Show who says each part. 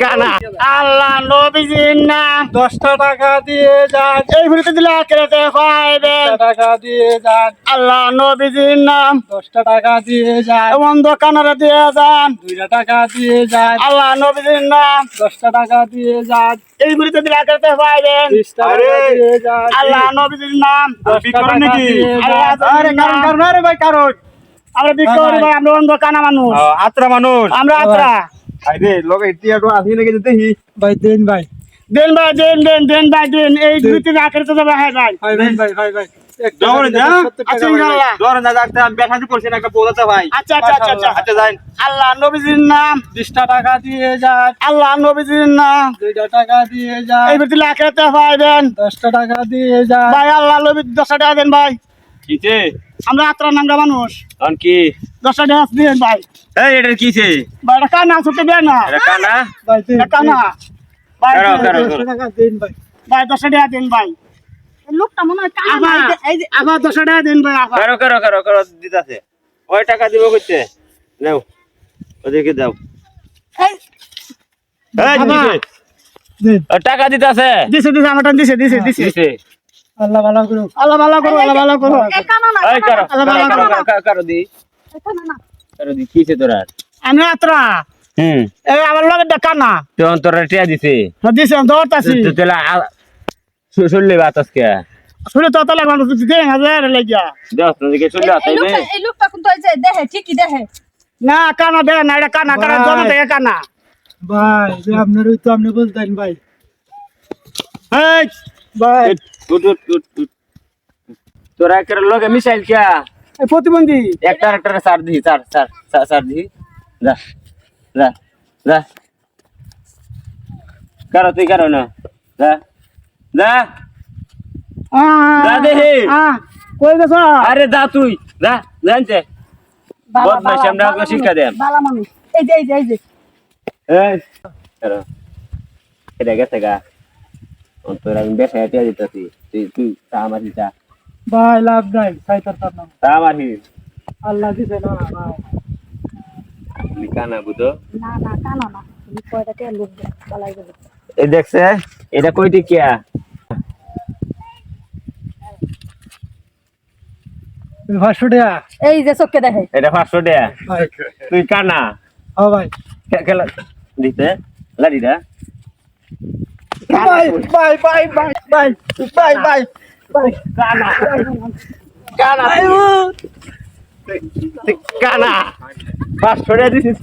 Speaker 1: কানা আল্লাহ নবীজির নাম।
Speaker 2: দশটা টাকা দিয়ে যান।
Speaker 1: এই ভিডিওতে দিলে আখেরাতে পাইবেন
Speaker 2: টাকা দিয়ে যান।
Speaker 1: আল্লাহ নবীজির নাম।
Speaker 2: দশটা টাকা দিয়ে যান।
Speaker 1: এমন দোকানের দিয়ে যান।
Speaker 2: দুইটা টাকা দিয়ে যান।
Speaker 1: আল্লাহ নবীজির নাম।
Speaker 2: দশটা টাকা দিয়ে যান।
Speaker 1: এই ভিডিওতে দিলে আখেরাতে পাইবেন আল্লাহ নবীজির নাম।
Speaker 2: দশটা টাকা দিয়ে যান।
Speaker 1: আল্লাহ
Speaker 2: কারণ কারণ ভাই কারণ।
Speaker 1: আমরা বিক্ষোভ ভাই আমরা অন্ধকানা মানুষ।
Speaker 3: আত্রা মানুষ।
Speaker 1: আমরা আত্রা।
Speaker 3: লোক আসি নাকি
Speaker 2: ভাই দেন ভাই
Speaker 1: দেন ভাই দেন দেন দেন ভাই দেন। এই দুই তিন আখের তো হ্যাঁ ভাই।
Speaker 3: হ্যাঁ?
Speaker 2: আচ্ছা, হ্যাঁ,
Speaker 1: আচ্ছা,
Speaker 2: ভাই। ভাই
Speaker 3: ভাই ভাই
Speaker 1: আল্লাহ নবীজির নাম।
Speaker 2: বিশটা টাকা দিয়ে
Speaker 1: আল্লাহ নবীজির নাম।
Speaker 2: দুইটা টাকা দিয়ে
Speaker 1: এই লাখেতে
Speaker 2: দশটা টাকা দিয়ে যান।
Speaker 1: ভাই আল্লাহ নবী দশটা টাকা দেন ভাই।
Speaker 3: কিছে
Speaker 1: আমরা আত্রা নামটা মানুষ।
Speaker 3: কি?
Speaker 1: দশটা টাকা দিন ভাই।
Speaker 3: এই এটা কিছে
Speaker 1: ভাই এটা কানা ছুটে দেন না।
Speaker 3: এটা কানা?
Speaker 2: ভাই দেন
Speaker 1: এটা কানা। ভাই
Speaker 3: কারও, কারও।
Speaker 2: দশটা ভাই।
Speaker 1: ভাই দশটা টাকা দেন ভাই।
Speaker 4: লোকটা মনে হয় কানা।
Speaker 1: আবার এই যে আবার দশটা টাকা দেন ভাই আবার।
Speaker 3: করো করো করো করো দিতাছে। ওই টাকা দিব কইতে? নাও ওদেরকে দাও।
Speaker 4: এই,
Speaker 3: এই
Speaker 1: বাবা।
Speaker 3: দিছে।
Speaker 2: দেন।
Speaker 3: ও টাকা দিতাছে?
Speaker 1: দিছে দিছে আমারটা দিছে দিছে দিছে।
Speaker 3: দিছে।
Speaker 2: আল্লাহ ভালো করুক।
Speaker 1: আল্লাহ ভালো করো আল্লাহ ভালো করো
Speaker 4: এ কানা না,
Speaker 3: এই
Speaker 4: কানা
Speaker 3: করো
Speaker 1: আল্লাহ ভালো
Speaker 3: করো, করো, দি।
Speaker 4: কানা।
Speaker 3: করো দি কিছে তোরা
Speaker 1: আমি আত্রা।
Speaker 3: হুম।
Speaker 1: এই আমার লগে দেখা না।
Speaker 3: তো অন্তর টিয়া দিছে।
Speaker 1: দিছে দৌড়তাছি
Speaker 3: তো তেলা শুনলে বাতাস কে
Speaker 1: শুনে তো তাহলে মানুষ দেন হাজার লাগিয়া।
Speaker 3: তোদেরকে
Speaker 4: এই-
Speaker 3: শুনলে
Speaker 4: এই লোকটা- লোকটা কিন্তু এই যে দেহে, ঠিকই দেহে।
Speaker 1: না কানা দেন না এটা কানা কানা। জমা থেকে কানা।
Speaker 2: ভাই যে আপনার ওই তো আপনি বলতেন ভাই।
Speaker 3: এই
Speaker 2: ভাই।
Speaker 3: তোরা একটা লগে মিসাইল কিয়া
Speaker 1: এই প্রতিবন্ধী।
Speaker 3: একটা একটা সার দি সার সার সার দি যা যা যা। কারও তুই কারও না। যা যা। যা দেখি।
Speaker 1: কই গেছ?
Speaker 3: আরে যা তুই যা জানছে
Speaker 4: বালা,
Speaker 3: আমরা ওকে শিক্ষা দেন।
Speaker 4: বালা মানুষ। এই যে, এই যে, এই যে।
Speaker 3: এই এটা গেছে গা। তোর আমি বেসা হেঁটে দিতেছি তুই তুই তা আমার হিসা
Speaker 2: ভাই লাভ নাই সাইতার তার নাম।
Speaker 3: তা আমার হিস
Speaker 2: আল্লাহ দিছে না ভাই।
Speaker 3: তুমি কানা বুঝো?
Speaker 4: না, না, কানা না। তুমি কয়টা কে লোক বালাই গেলো।
Speaker 3: এই দেখছে এটা কইটি কিয়া
Speaker 4: এই যে চোখে দেখে।
Speaker 3: এটা পাঁচশো টাকা তুই কানা?
Speaker 2: হ্যাঁ ভাই।
Speaker 3: খেলা দিতে? লাড়িটা
Speaker 2: ভাই ভাই ভাই ভাই ভাই ভাই ভাই ভাই
Speaker 3: কানা কানা কানা পাঁচশো টাকা দিছিস